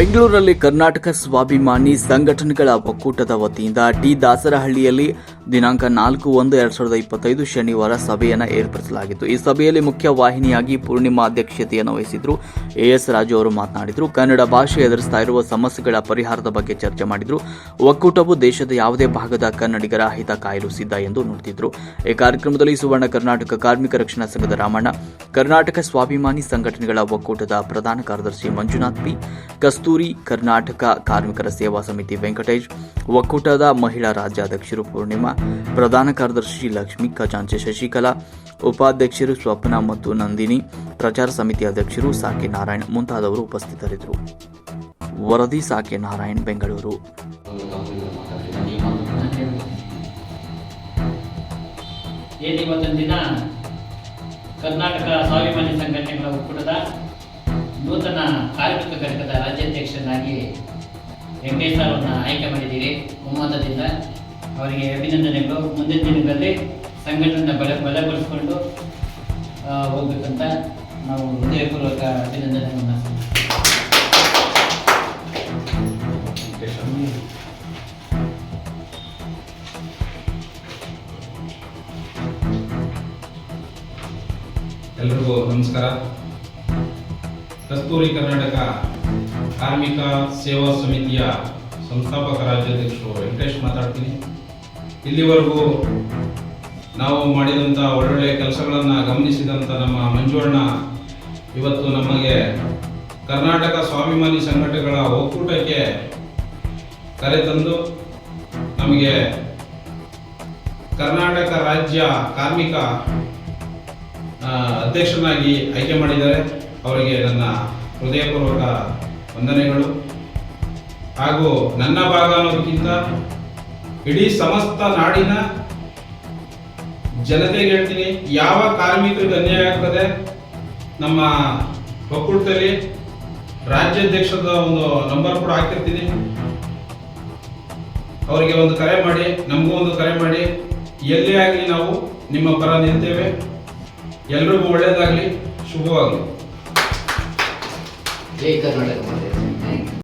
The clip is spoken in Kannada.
ಬೆಂಗಳೂರಿನಲ್ಲಿ ಕರ್ನಾಟಕ ಸ್ವಾಭಿಮಾನಿ ಸಂಘಟನೆಗಳ ಒಕ್ಕೂಟದ ವತಿಯಿಂದ ಟಿ ದಾಸರಹಳ್ಳಿಯಲ್ಲಿ ದಿನಾಂಕ ನಾಲ್ಕು ಒಂದು ಎರಡ್ ಸಾವಿರದ ಇಪ್ಪತ್ತೈದು ಶನಿವಾರ ಸಭೆಯನ್ನು ಏರ್ಪಡಿಸಲಾಗಿತ್ತು. ಈ ಸಭೆಯಲ್ಲಿ ಮುಖ್ಯ ವಾಹಿನಿಯಾಗಿ ಪೂರ್ಣಿಮಾ ಅಧ್ಯಕ್ಷತೆಯನ್ನು ವಹಿಸಿದ್ರು. ಎಎಸ್ ರಾಜು ಅವರು ಮಾತನಾಡಿದರು. ಕನ್ನಡ ಭಾಷೆ ಎದುರಿಸ್ತಾ ಇರುವ ಸಮಸ್ಯೆಗಳ ಪರಿಹಾರದ ಬಗ್ಗೆ ಚರ್ಚೆ ಮಾಡಿದರು. ಒಕ್ಕೂಟವು ದೇಶದ ಯಾವುದೇ ಭಾಗದ ಕನ್ನಡಿಗರ ಹಿತ ಕಾಯಲು ಸಿದ್ಧ ಎಂದು ನುಡಿದಿದ್ರು. ಈ ಕಾರ್ಯಕ್ರಮದಲ್ಲಿ ಸುವರ್ಣ ಕರ್ನಾಟಕ ಕಾರ್ಮಿಕ ರಕ್ಷಣಾ ಸಂಘದ ರಾಮಣ್ಣ, ಕರ್ನಾಟಕ ಸ್ವಾಭಿಮಾನಿ ಸಂಘಟನೆಗಳ ಒಕ್ಕೂಟದ ಪ್ರಧಾನ ಕಾರ್ಯದರ್ಶಿ ಮಂಜುನಾಥ್ ಪಿ, ಕಸ್ತೂರಿ ಕರ್ನಾಟಕ ಕಾರ್ಮಿಕರ ಸೇವಾ ಸಮಿತಿ ವೆಂಕಟೇಶ್, ಒಕ್ಕೂಟದ ಮಹಿಳಾ ರಾಜ್ಯಾಧ್ಯಕ್ಷರು ಪೂರ್ಣಿಮಾ ಪ್ರಧಾನ ಕಾರ್ಯದರ್ಶಿ ಲಕ್ಷ್ಮಿ ಖಜಾಂಚೆ ಶಶಿಕಲಾ, ಉಪಾಧ್ಯಕ್ಷರು ಸ್ವಪ್ನ ಮತ್ತು ನಂದಿನಿ, ಪ್ರಚಾರ ಸಮಿತಿ ಅಧ್ಯಕ್ಷರು ಸಾಕೆ ನಾರಾಯಣ್ ಮುಂತಾದವರು ಉಪಸ್ಥಿತರಿದ್ದರು. ವರದಿ ಸಾಕೆ ನಾರಾಯಣ್, ಬೆಂಗಳೂರು. ಕರ್ನಾಟಕ ಸ್ವಾಭಿಮಾನಿ ಸಂಘಟನೆಗಳ ಒಕ್ಕೂಟದ ನೂತನ ಕಾರ್ಮಿಕ ಘಟಕದ ರಾಜ್ಯಾಧ್ಯಕ್ಷರನ್ನಾಗಿ ವೆಂಕಟೇಶ್ ಅವರನ್ನ ಆಯ್ಕೆ ಮಾಡಿದ್ದೀರಿ. ಒಮ್ಮತದಿಂದ ಅವರಿಗೆ ಅಭಿನಂದನೆಗಳು. ಮುಂದಿನ ದಿನಗಳಲ್ಲಿ ಸಂಘಟನೆ ಬಲ ಬಲಪಡಿಸಿಕೊಂಡು ಹೋಗ್ಬೇಕಂತ ನಾವು ಹೃದಯಪೂರ್ವಕ ಅಭಿನಂದನೆಗಳನ್ನು ಎಲ್ರಿಗೂ ನಮಸ್ಕಾರ. ಕಸ್ತೂರಿ ಕರ್ನಾಟಕ ಕಾರ್ಮಿಕ ಸೇವಾ ಸಮಿತಿಯ ಸಂಸ್ಥಾಪಕ ರಾಜ್ಯಾಧ್ಯಕ್ಷರು ವೆಂಕಟೇಶ್ ಮಾತಾಡ್ತೀನಿ. ಇಲ್ಲಿವರೆಗೂ ನಾವು ಮಾಡಿದಂಥ ಒಳ್ಳೊಳ್ಳೆ ಕೆಲಸಗಳನ್ನು ಗಮನಿಸಿದಂಥ ನಮ್ಮ ಮಂಜುವಣ್ಣ, ಇವತ್ತು ನಮಗೆ ಕರ್ನಾಟಕ ಸ್ವಾಭಿಮಾನಿ ಸಂಘಟನೆಗಳ ಒಕ್ಕೂಟಕ್ಕೆ ಕರೆತಂದು ನಮಗೆ ಕರ್ನಾಟಕ ರಾಜ್ಯ ಕಾರ್ಮಿಕ ಅಧ್ಯಕ್ಷನಾಗಿ ಆಯ್ಕೆ ಮಾಡಿದ್ದಾರೆ. ಅವರಿಗೆ ನನ್ನ ಹೃದಯಪೂರ್ವಕ ವಂದನೆಗಳು. ಹಾಗೂ ನನ್ನ ಭಾಗ ಅನ್ನೋದಕ್ಕಿಂತ ಇಡೀ ಸಮಸ್ತ ನಾಡಿನ ಜನತೆಗೆ ಹೇಳ್ತೀನಿ, ಯಾವ ಕಾರ್ಮಿಕರಿಗೆ ಅನ್ಯಾಯ ಆಗ್ತದೆ, ನಮ್ಮ ಒಕ್ಕೂಟದಲ್ಲಿ ರಾಜ್ಯಾಧ್ಯಕ್ಷದ ಒಂದು ನಂಬರ್ ಕೂಡ ಹಾಕಿರ್ತೀನಿ. ಅವರಿಗೆ ಒಂದು ಕರೆ ಮಾಡಿ, ನಮಗೂ ಒಂದು ಕರೆ ಮಾಡಿ, ಎಲ್ಲೇ ಆಗಲಿ ನಾವು ನಿಮ್ಮ ಪರ ನಿಂತೇವೆ. ಎಲ್ರಿಗೂ ಒಳ್ಳೇದಾಗಲಿ, ಶುಭವಾಗಲಿ. ಜೈ ಕರ್ನಾಟಕ